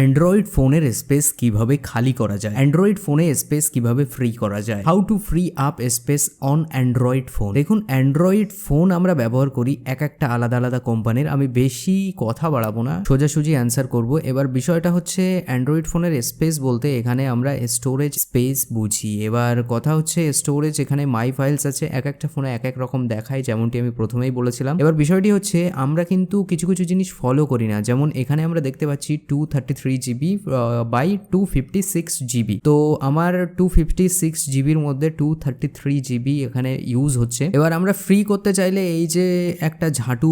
Android ফোনের space কীভাবে খালি করা যায়? অ্যান্ড্রয়েড ফোনে স্পেস কীভাবে ফ্রি করা যায়? How to free up space on Android phone দেখুন, অ্যান্ড্রয়েড ফোন আমরা ব্যবহার করি এক একটা আলাদা আলাদা কোম্পানির আমি বেশি কথা বাড়াবো না। সোজাসুজি অ্যান্সার করব। এবার বিষয়টা হচ্ছে অ্যান্ড্রয়েড ফোনের স্পেস বলতে এখানে আমরা স্টোরেজ স্পেস বুঝি। এবার কথা হচ্ছে স্টোরেজ এখানে মাই ফাইলস আছে। এক একটা ফোনে এক এক রকম দেখায়, যেমনটি আমি প্রথমেই বলেছিলাম। এবার বিষয়টি হচ্ছে আমরা কিন্তু কিছু কিছু জিনিস ফলো করি না। যেমন এখানে আমরা দেখতে পাচ্ছি two thirty three GB by two fifty six GB তো আমার টু ফিফটি সিক্স জিবির মধ্যে টু থার্টি থ্রি জিবি এখানে ইউজ হচ্ছে। এবার আমরা ফ্রি করতে চাইলে এই যে একটা ঝাঁটু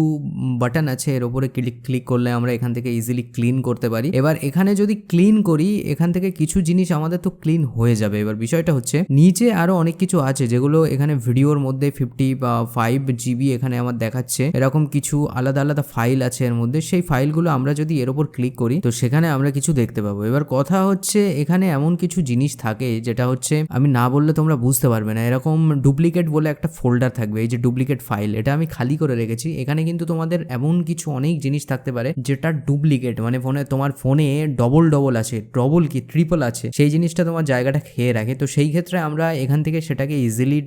বাটন আছে, এর উপরে ক্লিক ক্লিক করলে আমরা এখান থেকে ইজিলি ক্লিন করতে পারি। এবার এখানে যদি ক্লিন করি, এখান থেকে কিছু জিনিস আমাদের তো ক্লিন হয়ে যাবে। এবার বিষয়টা হচ্ছে, নিচে আরও অনেক কিছু আছে যেগুলো এখানে ভিডিওর মধ্যে ফিফটি বা ফাইভ জিবি এখানে আমার দেখাচ্ছে। এরকম কিছু আলাদা আলাদা ফাইল আছে এর মধ্যে। সেই ফাইলগুলো আমরা যদি এর উপর ক্লিক করি, তো সেখানে আমরা কিছু দেখতে পাবো। এবার কথা হচ্ছে, এখানে এমন কিছু জিনিস থাকে যেটা হচ্ছে, আমি না বললে তোমরা বুঝতে পারবে না। এরকম ডুপ্লিকেট বলে একটা ফোল্ডার থাকবে, এই যে ডুপ্লিকেট ফাইল এটা আমি খালি করে রেখেছি। এখানে কিন্তু তোমাদের এমন কিছু অনেক জিনিস থাকতে পারে যেটা ডুপ্লিকেট মানে ফোনে, তোমার ফোনে ডবল ডবল আছে ডবল কি ট্রিপল আছে, সেই জিনিসটা তোমার জায়গাটা খেয়ে রাখে। তো সেই ক্ষেত্রে আমরা এখান থেকে সেটাকে ইজিলি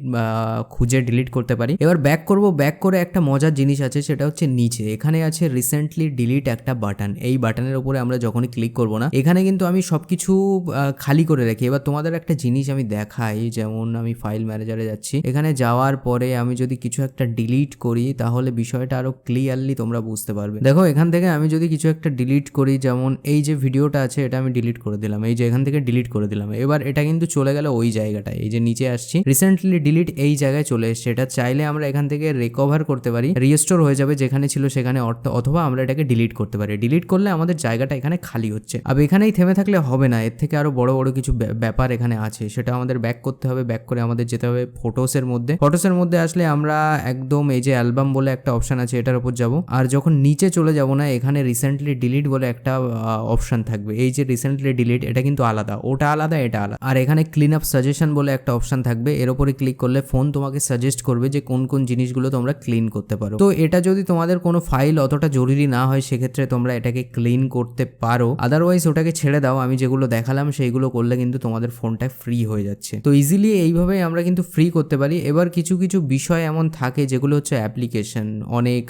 খুঁজে ডিলিট করতে পারি। এবার ব্যাক করব ব্যাক করে একটা মজার জিনিস আছে, সেটা হচ্ছে নিচে। এখানে আছে রিসেন্টলি ডিলিট একটা বাটন এই বাটনের উপরে আমরা যখনই ক্লিক করব না। এখানে কিন্তু আমি সবকিছু আহ, খালি করে রাখি। এবার তোমাদের একটা জিনিস আমি দেখাই যেমন আমি ফাইল ম্যানেজারে যাচ্ছি। এখানে যাওয়ার পরে আমি যদি কিছু একটা ডিলিট করি তাহলে বিষয়টা আরও ক্লিয়ারলি তোমরা বুঝতে পারবে। দেখো এখান থেকে আমি যদি কিছু একটা ডিলিট করি যেমন এই যে ভিডিওটা আছে এটা আমি ডিলিট করে দিলাম। এই যে এখান থেকে ডিলিট করে দিলাম। এবার এটা কিন্তু চলে গেল ওই জায়গাটায়। এই যে নিচে আসছি। রিসেন্টলি ডিলিট এই জায়গায় চলে এসছে। এটা চাইলে আমরা এখান থেকে রিকভার করতে পারি। রিস্টোর হয়ে যাবে যেখানে ছিল সেখানে অর্থ অথবা আমরা এটাকে ডিলিট করতে পারি। ডিলিট করলে আমাদের জায়গাটা এখানে খালি হচ্ছে। আর এখানেই থেমে থাকলে হবে না, এর থেকে আরও বড় বড় কিছু ব্যা- ব্যাপার এখানে আছে, সেটা আমাদের ব্যাক করতে হবে ব্যাক করে আমাদের যেতে হবে ফটোসের মধ্যে। ফটোসের মধ্যে আসলে আমরা একদম এই যে অ্যালবাম বলে একটা অপশন আছে, এটার উপর যাব। আর যখন নিচে চলে যাব না, এখানে রিসেন্টলি ডিলিট বলে একটা অপশন থাকবে। এই যে রিসেন্টলি ডিলিট এটা কিন্তু আলাদা। ওটা আলাদা, এটা আলাদা। আর এখানে ক্লিন আপ সাজেশন বলে একটা অপশন থাকবে। এর উপরে ক্লিক করলে ফোন তোমাকে সাজেস্ট করবে যে কোন কোন জিনিসগুলো তোমরা ক্লিন করতে পারো। তো এটা যদি তোমাদের কোনো ফাইল অতটা জরুরি না হয়, সেক্ষেত্রে তোমরা এটাকে ক্লিন করতে পারো। আদারওয়াইজ ওটাকে ছেড়ে দাও, আমি যেগুলো দেখালাম সেইগুলো করলে কিন্তু তোমাদের ফোনটা ফ্রি হয়ে যাচ্ছে। তো ইজিলি এইভাবে আমরা কিন্তু ফ্রি করতে পারি। এবার কিছু কিছু বিষয় এমন থাকে যেগুলো হচ্ছে অ্যাপ্লিকেশন অনেক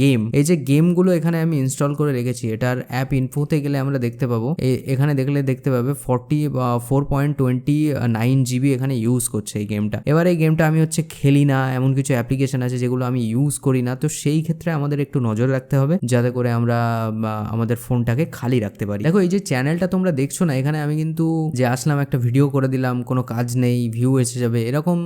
গেম এই যে গেমগুলো এখানে আমি ইনস্টল করে রেখেছি, এটার অ্যাপ ইনফোতে গেলে আমরা দেখতে পাবো। এখানে দেখলে দেখতে পাবে forty four point twenty nine GB এখানে ইউজ করছে এই গেমটা এবার এই গেমটা আমি হচ্ছে খেলি না, এমন কিছু অ্যাপ্লিকেশন আছে যেগুলো আমি ইউজ করি না। তো সেই ক্ষেত্রে আমাদের একটু নজর রাখতে হবে, যাতে করে আমরা আমাদের ফোনটাকে খালি রাখতে দেখো, এই যে চ্যানেলটা তোমরা দেখছ না, এখানে আমি কিন্তু যে আসলাম, একটা ভিডিও করে দিলাম, কোনো কাজ নেই ভিউ এসে যাবে, এরকম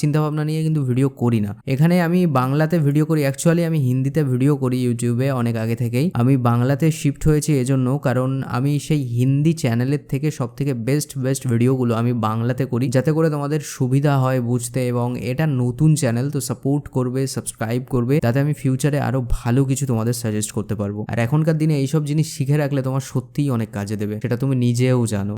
চিন্তা ভাবনা নিয়ে কিন্তু ভিডিও করি না। এখানে আমি বাংলাতে ভিডিও করি অ্যাকচুয়ালি আমি হিন্দিতে ভিডিও করি ইউটিউবে অনেক আগে থেকেই। আমি বাংলাতে শিফট হয়েছি এজন্য, কারণ আমি সেই হিন্দি চ্যানেলের থেকে সব থেকে বেস্ট বেস্ট ভিডিওগুলো আমি বাংলাতে করি, যাতে করে তোমাদের সুবিধা হয় বুঝতে, এবং এটা নতুন চ্যানেল তো সাপোর্ট করবে সাবস্ক্রাইব করবে যাতে আমি ফিউচারে আরও ভালো কিছু তোমাদের সাজেস্ট করতে পারব। আর এখনকার দিনে এইসব জিনিস শিখে রাখলে তোমার সত্যিই অনেক কাজে দেবে। সেটা তুমি নিজেও জানো।